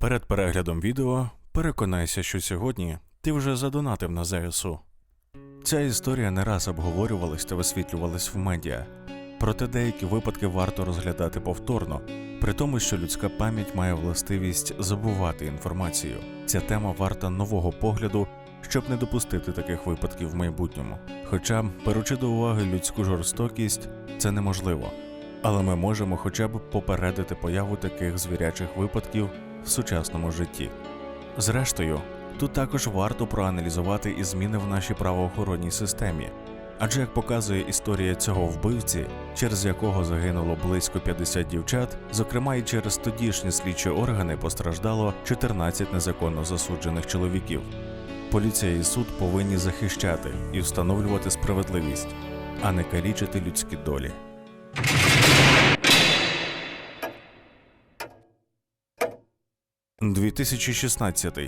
Перед переглядом відео переконайся, що сьогодні ти вже задонатив на ЗСУ. Ця історія не раз обговорювалась та висвітлювалась в медіа. Проте деякі випадки варто розглядати повторно, при тому, що людська пам'ять має властивість забувати інформацію. Ця тема варта нового погляду, щоб не допустити таких випадків в майбутньому. Хоча, беручи до уваги людську жорстокість, це неможливо. Але ми можемо хоча б попередити появу таких звірячих випадків в сучасному житті. Зрештою, тут також варто проаналізувати і зміни в нашій правоохоронній системі. Адже як показує історія цього вбивці, через якого загинуло близько 50 дівчат, зокрема і через тодішні слідчі органи постраждало 14 незаконно засуджених чоловіків. Поліція і суд повинні захищати і встановлювати справедливість, а не калічити людські долі. – 2016.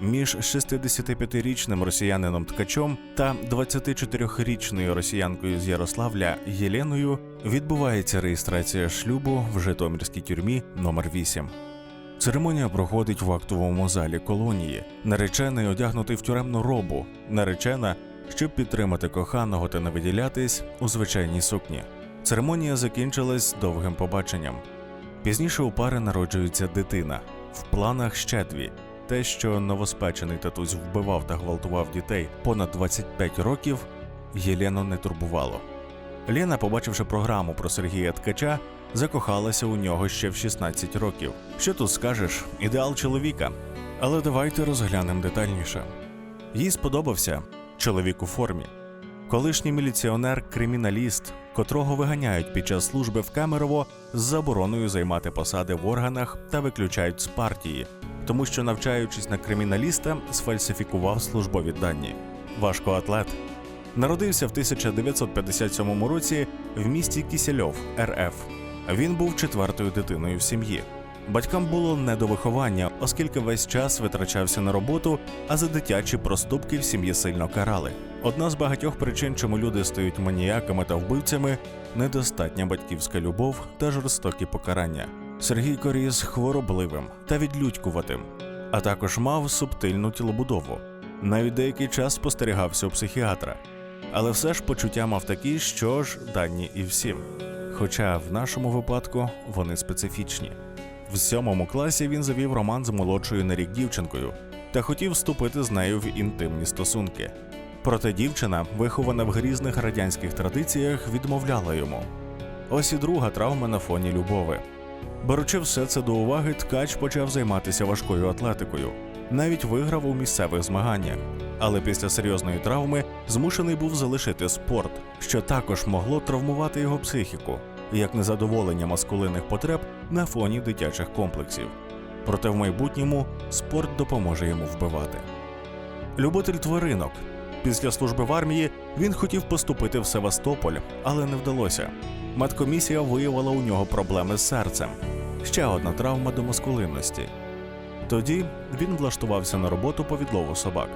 Між 65-річним росіянином Ткачом та 24-річною росіянкою з Ярославля Єленою відбувається реєстрація шлюбу в Житомирській тюрмі номер 8 Церемонія проходить в актовому залі колонії. Наречений одягнутий в тюремну робу. Наречена, щоб підтримати коханого та не виділятись у звичайній сукні. Церемонія закінчилась довгим побаченням. Пізніше у пари народжується дитина. В планах ще дві. Те, що новоспечений татусь вбивав та гвалтував дітей понад 25 років, Єлену не турбувало. Лена, побачивши програму про Сергія Ткача, закохалася у нього ще в 16 років. Що тут скажеш? Ідеал чоловіка. Але давайте розглянемо детальніше. Їй сподобався чоловік у формі. Колишній міліціонер-криміналіст, котрого виганяють під час служби в Камерово з забороною займати посади в органах та виключають з партії, тому що, навчаючись на криміналіста, сфальсифікував службові дані. Важкоатлет. Народився в 1957 році в місті Кісельов, РФ. Він був четвертою дитиною в сім'ї. Батькам було не до виховання, оскільки весь час витрачався на роботу, а за дитячі проступки в сім'ї сильно карали. Одна з багатьох причин, чому люди стають маніяками та вбивцями, недостатня батьківська любов та жорстокі покарання. Сергій Коріс хворобливим та відлюдькуватим, а також мав субтильну тілобудову. Навіть деякий час спостерігався у психіатра. Але все ж почуття мав такі, що ж дані і всім. Хоча в нашому випадку вони специфічні. В сьомому класі він завів роман з молодшою на рік дівчинкою та хотів вступити з нею в інтимні стосунки. Проте дівчина, вихована в грізних радянських традиціях, відмовляла йому. Ось і друга травма на фоні любови. Беручи все це до уваги, ткач почав займатися важкою атлетикою, навіть виграв у місцевих змаганнях. Але після серйозної травми змушений був залишити спорт, що також могло травмувати його психіку, як незадоволення маскулинних потреб на фоні дитячих комплексів. Проте в майбутньому спорт допоможе йому вбивати. Любитель тваринок. Після служби в армії він хотів поступити в Севастополь, але не вдалося. Медкомісія виявила у нього проблеми з серцем. Ще одна травма до маскулинності. Тоді він влаштувався на роботу по відлову собак.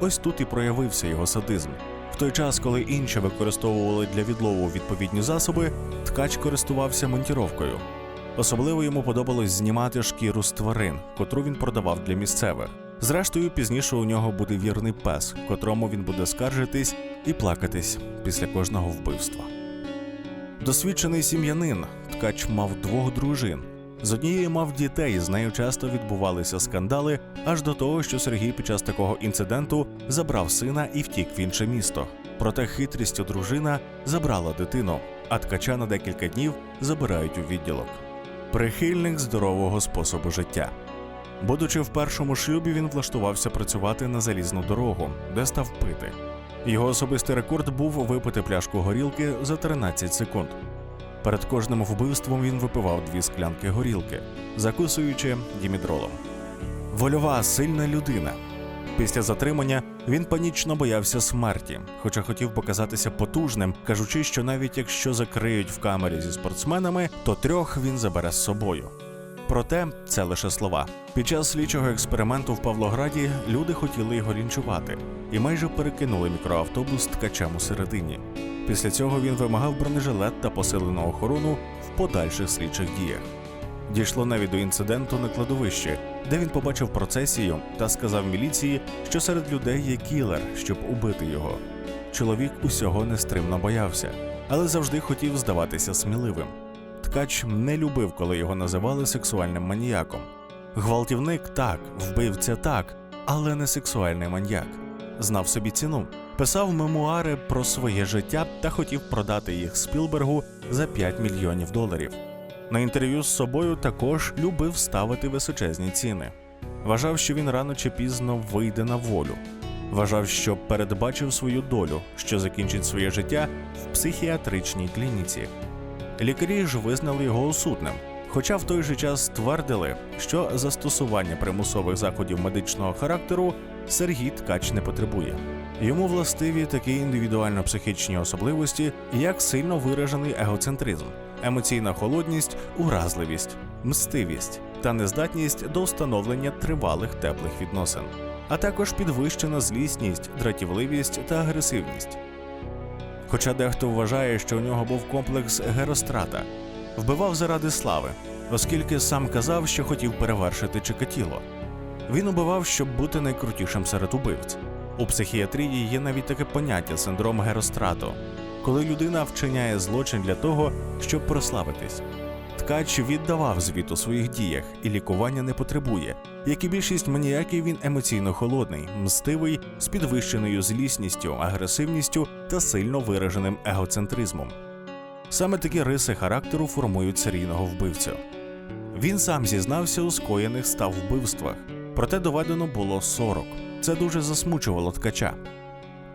Ось тут і проявився його садизм. В той час, коли інші використовували для відлову відповідні засоби, ткач користувався монтіровкою. Особливо йому подобалось знімати шкіру з тварин, котру він продавав для місцевих. Зрештою, пізніше у нього буде вірний пес, котрому він буде скаржитись і плакатись після кожного вбивства. Досвідчений сім'янин ткач мав двох дружин. З однією мав дітей, з нею часто відбувалися скандали, аж до того, що Сергій під час такого інциденту забрав сина і втік в інше місто. Проте хитрістю дружина забрала дитину, а ткача на декілька днів забирають у відділок. Прихильник здорового способу життя. Будучи в першому шлюбі, він влаштувався працювати на залізну дорогу, де став пити. Його особистий рекорд був випити пляшку горілки за 13 секунд. Перед кожним вбивством він випивав дві склянки горілки, закусуючи дімідролом. Вольова сильна людина. Після затримання він панічно боявся смерті, хоча хотів показатися потужним, кажучи, що навіть якщо закриють в камері зі спортсменами, то трьох він забере з собою. Проте це лише слова. Під час слідчого експерименту в Павлограді люди хотіли його лінчувати і майже перекинули мікроавтобус ткачам у середині. Після цього він вимагав бронежилет та посилену охорону в подальших слідчих діях. Дійшло навіть до інциденту на кладовищі, де він побачив процесію та сказав міліції, що серед людей є кілер, щоб убити його. Чоловік усього нестримно боявся, але завжди хотів здаватися сміливим. Ткач не любив, коли його називали сексуальним маніяком. Гвалтівник так, вбивця так, але не сексуальний маньяк. Знав собі ціну, писав мемуари про своє життя та хотів продати їх Спілбергу за 5 мільйонів доларів. На інтерв'ю з собою також любив ставити височезні ціни. Вважав, що він рано чи пізно вийде на волю. Вважав, що передбачив свою долю, що закінчить своє життя в психіатричній клініці. Лікарі ж визнали його осудним, хоча в той же час твердили, що застосування примусових заходів медичного характеру Сергій Ткач не потребує. Йому властиві такі індивідуально-психічні особливості, як сильно виражений егоцентризм, емоційна холодність, уразливість, мстивість та нездатність до встановлення тривалих теплих відносин, а також підвищена злісність, дратівливість та агресивність. Хоча дехто вважає, що у нього був комплекс Герострата, вбивав заради слави, оскільки сам казав, що хотів перевершити Чикатіло. Він убивав, щоб бути найкрутішим серед убивць. У психіатрії є навіть таке поняття синдром Герострату, коли людина вчиняє злочин для того, щоб прославитись. Ткач віддавав звіт у своїх діях, і лікування не потребує. Як і більшість маніяків, він емоційно холодний, мстивий, з підвищеною злісністю, агресивністю та сильно вираженим егоцентризмом. Саме такі риси характеру формують серійного вбивцю. Він сам зізнався у скоєних став вбивствах, проте доведено було 40. Це дуже засмучувало ткача.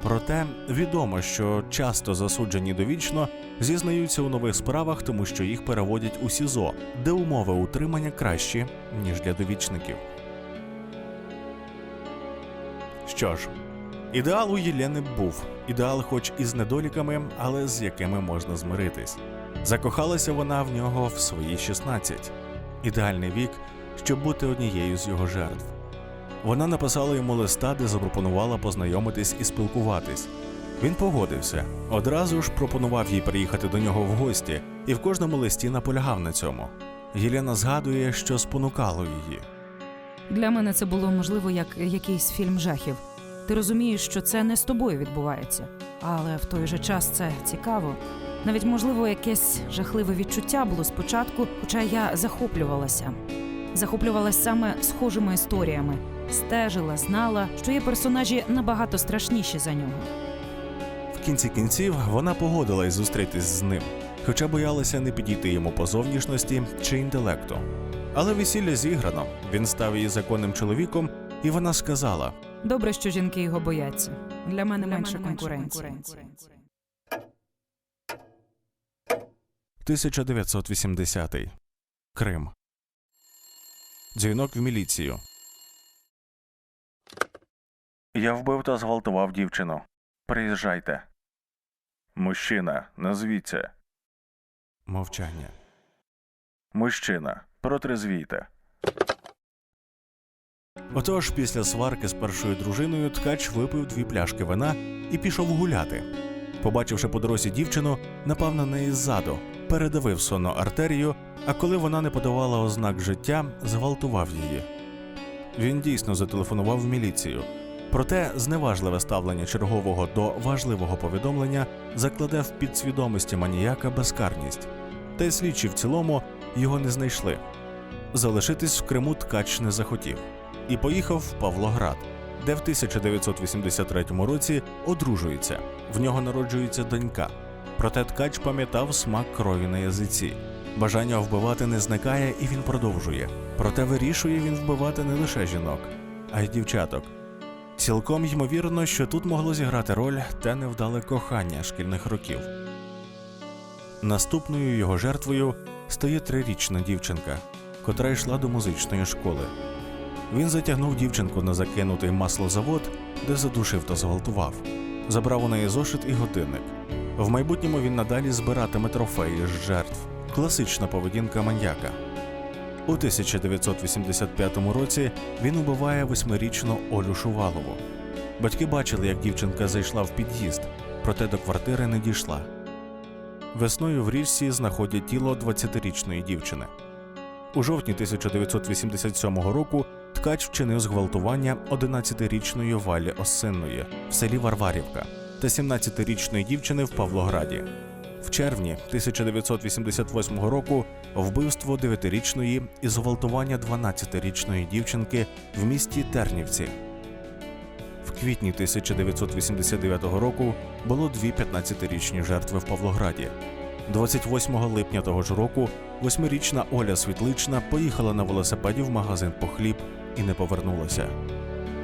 Проте відомо, що часто засуджені довічно зізнаються у нових справах, тому що їх переводять у СІЗО, де умови утримання кращі, ніж для довічників. Що ж, ідеал у Єлени був ідеал, хоч і з недоліками, але з якими можна змиритись. Закохалася вона в нього в свої 16. ідеальний вік, щоб бути однією з його жертв. Вона написала йому листа, де запропонувала познайомитись і спілкуватись. Він погодився, одразу ж пропонував їй приїхати до нього в гості, і в кожному листі наполягав на цьому. Єлена згадує, що спонукало її. Для мене це було можливо як якийсь фільм жахів. Ти розумієш, що це не з тобою відбувається, але в той же час це цікаво. Навіть можливо, якесь жахливе відчуття було спочатку, хоча я захоплювалася. Захоплювалася саме схожими історіями, стежила, знала, що є персонажі набагато страшніші за нього. В кінці кінців вона погодилась зустрітись з ним, хоча боялася не підійти йому по зовнішності чи інтелекту. Але весілля зіграно, він став її законним чоловіком, і вона сказала: Добре, що жінки його бояться. Для мене менше конкуренції. 1980 Крим. Дзвінок в міліцію. Я вбив та зґвалтував дівчину. Приїжджайте. Мужчина, назвіться. Мовчання. Мужчина, протрезвійте. Отож, після сварки з першою дружиною ткач випив дві пляшки вина і пішов гуляти. Побачивши по дорозі дівчину, напав на неї ззаду, передавив сонну артерію, а коли вона не подавала ознак життя, зґвалтував її. Він дійсно зателефонував в міліцію. Проте зневажливе ставлення чергового до важливого повідомлення закладе в підсвідомості маніяка безкарність. Та й слідчі в цілому його не знайшли. Залишитись в Криму ткач не захотів і поїхав в Павлоград, де в 1983 році одружується. В нього народжується донька. Проте ткач пам'ятав смак крові на язиці. Бажання вбивати не зникає, і він продовжує. Проте вирішує він вбивати не лише жінок, а й дівчаток. Цілком ймовірно, що тут могло зіграти роль те невдале кохання шкільних років. Наступною його жертвою стає трирічна дівчинка, котра йшла до музичної школи. Він затягнув дівчинку на закинутий маслозавод, де задушив та зґвалтував. Забрав у неї зошит і годинник. В майбутньому він надалі збиратиме трофеї з жертв. Класична поведінка маньяка. У 1985 році він убиває восьмирічну Олю Шувалову. Батьки бачили, як дівчинка зайшла в під'їзд, проте до квартири не дійшла. Весною в річці знаходять тіло 20-річної дівчини. У жовтні 1987 року ткач вчинив зґвалтування 11-річної Валі Осинної в селі Варварівка та 17-річної дівчини в Павлограді. В червні 1988 року вбивство 9-річної і зґвалтування 12-річної дівчинки в місті Тернівці. В квітні 1989 року було дві 15-річні жертви в Павлограді. 28 липня того ж року восьмирічна Оля Світлична поїхала на велосипеді в магазин по хліб і не повернулася.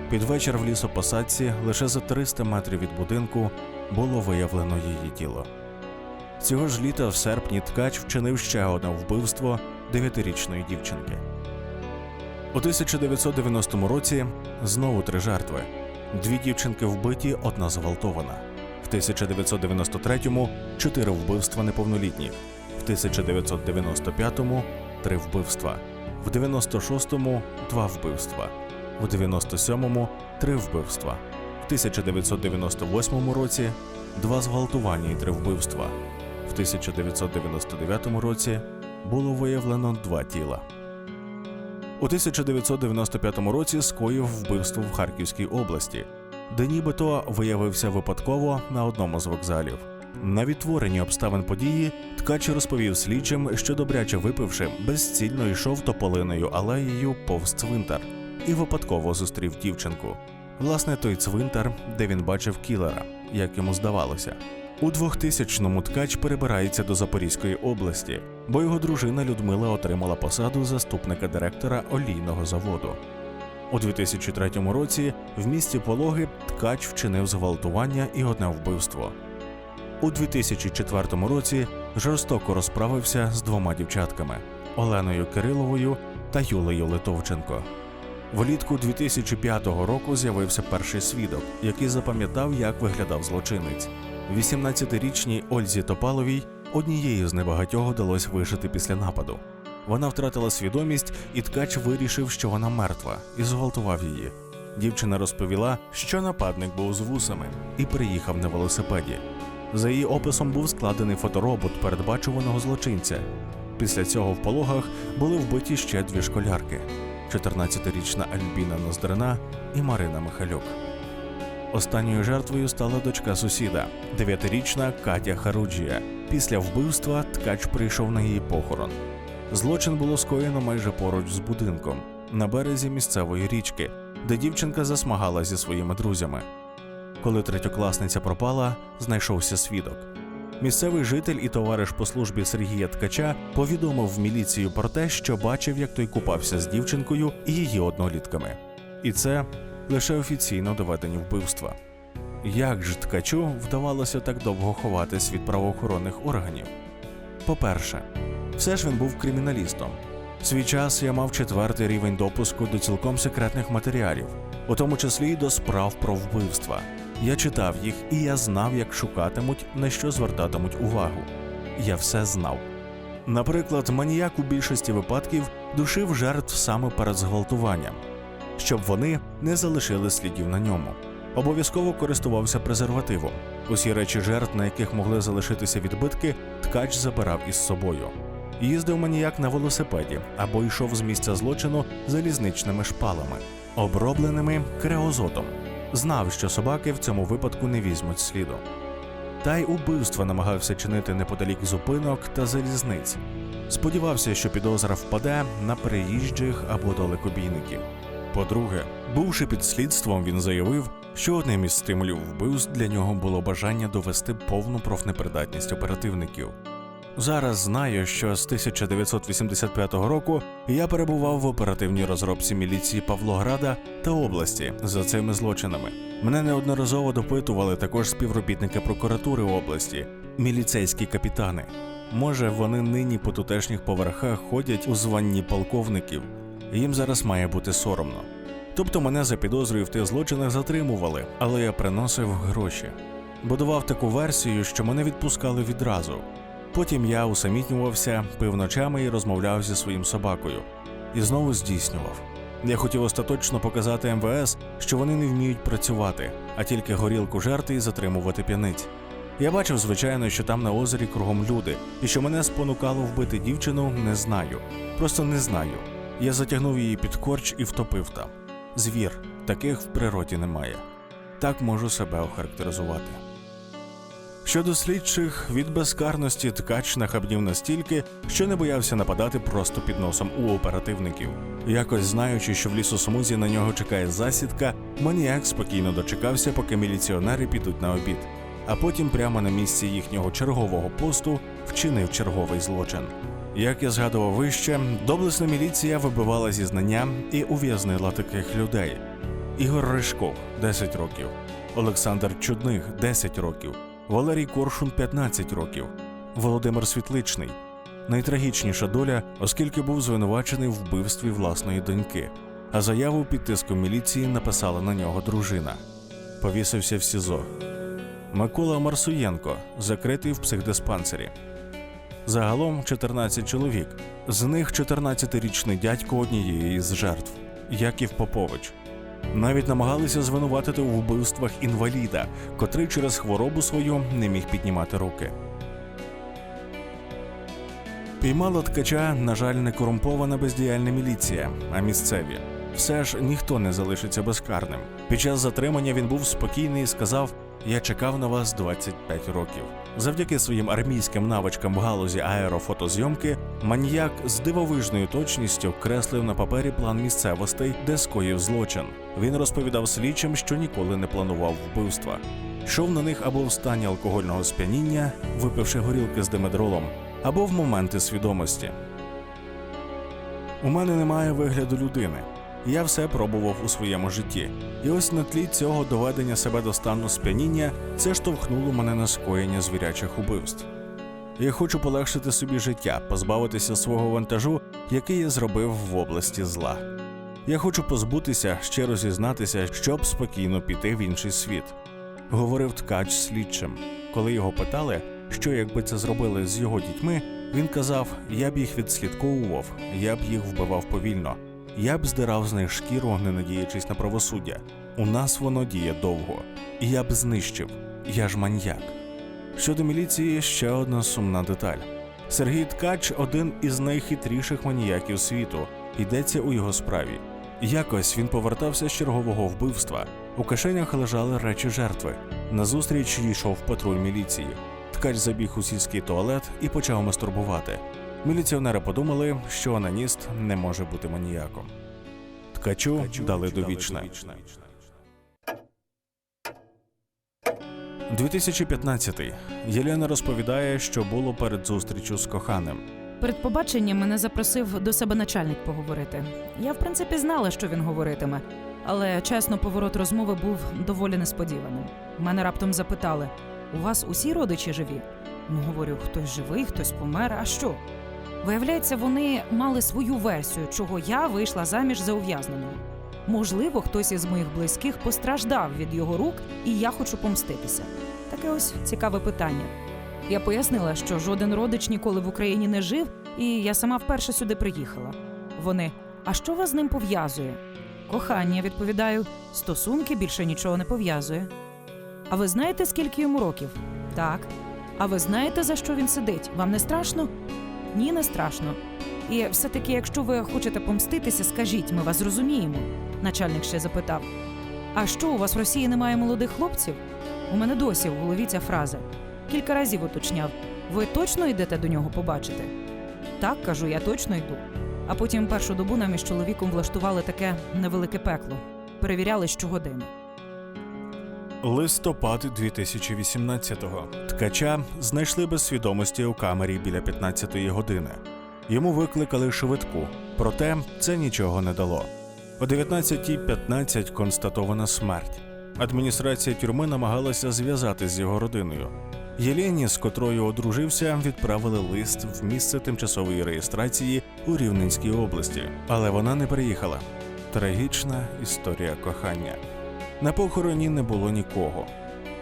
Під вечір в лісопосадці лише за 300 метрів від будинку було виявлено її тіло. Цього ж літа в серпні ткач вчинив ще одне вбивство 9-річної дівчинки. У 1990 році знову три жертви. Дві дівчинки вбиті, одна зґвалтована. В 1993-му чотири вбивства неповнолітніх. В 1995-му три вбивства. В 96-му два вбивства. В 97-му три вбивства. В 1998 році два зґвалтування і три вбивства. В 1999 році було виявлено два тіла. У 1995 році скоїв вбивство в Харківській області, де нібито виявився випадково на одному з вокзалів. На відтворенні обставин події ткач розповів слідчим, що добряче випивши, безцільно йшов тополиною алеєю повз цвинтар і випадково зустрів дівчинку. Власне, той цвинтар, де він бачив кілера, як йому здавалося. У 2000-му ткач перебирається до Запорізької області, бо його дружина Людмила отримала посаду заступника директора олійного заводу. У 2003 році в місті Пологи ткач вчинив зґвалтування і одне вбивство. У 2004 році жорстоко розправився з двома дівчатками Оленою Кириловою та Юлею Литовченко. Влітку 2005 року з'явився перший свідок, який запам'ятав, як виглядав злочинець. 18-річній Ользі Топаловій однією з небагатьох вдалося вижити після нападу. Вона втратила свідомість, і ткач вирішив, що вона мертва, і зґвалтував її. Дівчина розповіла, що нападник був з вусами і приїхав на велосипеді. За її описом був складений фоторобот передбачуваного злочинця. Після цього в пологах були вбиті ще дві школярки: 14-річна Альбіна Ноздрина і Марина Михайлюк. Останньою жертвою стала дочка сусіда, 9-річна Катя Харуджія. Після вбивства ткач прийшов на її похорон. Злочин було скоєно майже поруч з будинком, на березі місцевої річки, де дівчинка засмагала зі своїми друзями. Коли третьокласниця пропала, знайшовся свідок. Місцевий житель і товариш по службі Сергія Ткача повідомив в міліцію про те, що бачив, як той купався з дівчинкою і її однолітками. І це лише офіційно доведені вбивства. Як же ткачу вдавалося так довго ховатись від правоохоронних органів? По-перше, все ж він був криміналістом. В свій час я мав четвертий рівень допуску до цілком секретних матеріалів, у тому числі й до справ про вбивства. Я читав їх, і я знав, як шукатимуть, на що звертатимуть увагу. Я все знав. Наприклад, маніяк у більшості випадків душив жертв саме перед зґвалтуванням, щоб вони не залишили слідів на ньому. Обов'язково користувався презервативом. Усі речі жертв, на яких могли залишитися відбитки, ткач забирав із собою. Їздив маніяк на велосипеді або йшов з місця злочину залізничними шпалами, обробленими креозотом. Знав, що собаки в цьому випадку не візьмуть сліду. Та й убивства намагався чинити неподалік зупинок та залізниць. Сподівався, що підозра впаде на переїжджих або далекобійників. По-друге, бувши під слідством, він заявив, що одним із стимулів вбивств для нього було бажання довести повну профнепридатність оперативників. Зараз знаю, що з 1985 року я перебував в оперативній розробці міліції Павлограда та області за цими злочинами. Мене неодноразово допитували також співробітники прокуратури області, міліцейські капітани. Може, вони нині по тутешніх поверхах ходять у званні полковників. Їм зараз має бути соромно. Тобто мене за підозрою в тих злочинах затримували, але я приносив гроші. Будував таку версію, що мене відпускали відразу. Потім я усамітнювався, пив ночами і розмовляв зі своїм собакою. І знову здійснював. Я хотів остаточно показати МВС, що вони не вміють працювати, а тільки горілку жерти і затримувати п'яниць. Я бачив, звичайно, що там на озері кругом люди, і що мене спонукало вбити дівчину, не знаю. Просто не знаю. Я затягнув її під корч і втопив там. Звір, таких в природі немає. Так можу себе охарактеризувати. Щодо слідчих, від безкарності ткач нахабнів настільки, що не боявся нападати просто під носом у оперативників. Якось знаючи, що в лісосмузі на нього чекає засідка, маніяк спокійно дочекався, поки міліціонери підуть на обід, а потім прямо на місці їхнього чергового посту вчинив черговий злочин. Як я згадував вище, доблесна міліція вибивала зізнання і ув'язнила таких людей. Ігор Ришков 10 років, Олександр Чудних 10 років, Валерій Коршун 15 років, Володимир Світличний. Найтрагічніша доля, оскільки був звинувачений в вбивстві власної доньки, а заяву під тиском міліції написала на нього дружина. Повісився в СІЗО. Микола Марсуєнко закритий в психдиспансері. Загалом 14 чоловік, з них 14-річний дядько однієї з жертв Яків Попович. Навіть намагалися звинуватити у вбивствах інваліда, котрий через хворобу свою не міг піднімати руки. Піймала ткача, на жаль, не корумпована бездіяльна міліція, а місцеві. Все ж ніхто не залишиться безкарним. Під час затримання він був спокійний і сказав: Я чекав на вас 25 років. Завдяки своїм армійським навичкам в галузі аерофотозйомки, маніяк з дивовижною точністю креслив на папері план місцевостей, де скоїв злочин. Він розповідав слідчим, що ніколи не планував вбивства. Йшов на них або в стані алкогольного сп'яніння, випивши горілки з димедролом, або в моменти свідомості. У мене немає вигляду людини. Я все пробував у своєму житті, і ось на тлі цього доведення себе до стану сп'яніння це штовхнуло мене на скоєння звірячих убивств. Я хочу полегшити собі життя, позбавитися свого вантажу, який я зробив в області зла. Я хочу позбутися, щиро зізнатися, щоб спокійно піти в інший світ. Говорив ткач слідчим. Коли його питали, що якби це зробили з його дітьми, він казав: я б їх відслідковував, я б їх вбивав повільно. Я б здирав з них шкіру, не надіячись на правосуддя. У нас воно діє довго. І я б знищив. Я ж маньяк. Щодо міліції, ще одна сумна деталь. Сергій Ткач один із найхитріших маніяків світу. Йдеться у його справі. Якось він повертався з чергового вбивства. У кишенях лежали речі жертви. Назустріч йшов патруль міліції. Ткач забіг у сільський туалет і почав мастурбувати. Міліціонери подумали, що ананіст не може бути маніяком. Ткачу дали довічне. 2015-й. Єлена розповідає, що було перед зустрічю з коханим. Перед побаченням мене запросив до себе начальник поговорити. Я, в принципі, знала, що він говоритиме, але чесно, поворот розмови був доволі несподіваним. Мене раптом запитали: у вас усі родичі живі? Ну, говорю, хтось живий, хтось помер. А що? Виявляється, вони мали свою версію, чого я вийшла заміж за ув'язненого. Можливо, хтось із моїх близьких постраждав від його рук, і я хочу помститися. Таке ось цікаве питання. Я пояснила, що жоден родич ніколи в Україні не жив, і я сама вперше сюди приїхала. Вони, а що вас з ним пов'язує? Кохання, відповідаю, стосунки більше нічого не пов'язує. А ви знаєте, скільки йому років? Так. А ви знаєте, за що він сидить? Вам не страшно? Ні, не страшно. І все-таки, якщо ви хочете помститися, скажіть, ми вас зрозуміємо. Начальник ще запитав: А що, у вас в Росії немає молодих хлопців? У мене досі в голові ця фраза. Кілька разів уточняв: ви точно йдете до нього побачити? Так, кажу, я точно йду. А потім першу добу нам із чоловіком влаштували таке невелике пекло. Перевіряли щогодини. Листопад 2018-го. Ткача знайшли без свідомості у камері біля 15-ї години. Йому викликали швидку, проте це нічого не дало. О 19.15 констатована смерть. Адміністрація тюрми намагалася зв'язати з його родиною. Єлені, з котрою одружився, відправили лист в місце тимчасової реєстрації у Рівненській області, але вона не приїхала. Трагічна історія кохання. На похороні не було нікого.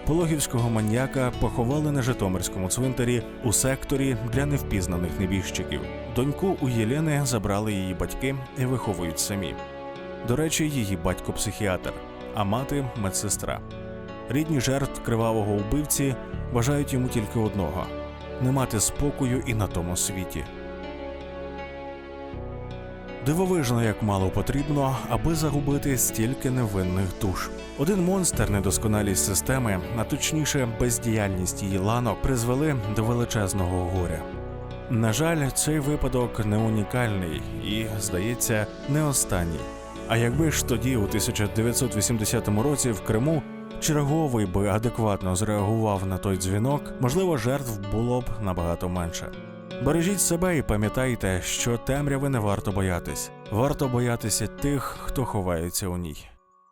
Пологівського маньяка поховали на Житомирському цвинтарі у секторі для невпізнаних небіжчиків. Доньку у Єлени забрали її батьки і виховують самі. До речі, її батько психіатр, а мати медсестра. Рідні жертв кривавого вбивці бажають йому тільки одного не мати спокою і на тому світі. Дивовижно, як мало потрібно, аби загубити стільки невинних душ. Один монстр, недосконалість системи, а точніше, бездіяльність її ланок, призвели до величезного горя. На жаль, цей випадок не унікальний і, здається, не останній. А якби ж тоді, у 1980 році, в Криму черговий би адекватно зреагував на той дзвінок, можливо, жертв було б набагато менше. Бережіть себе і пам'ятайте, що темряви не варто боятись. Варто боятися тих, хто ховається у ній.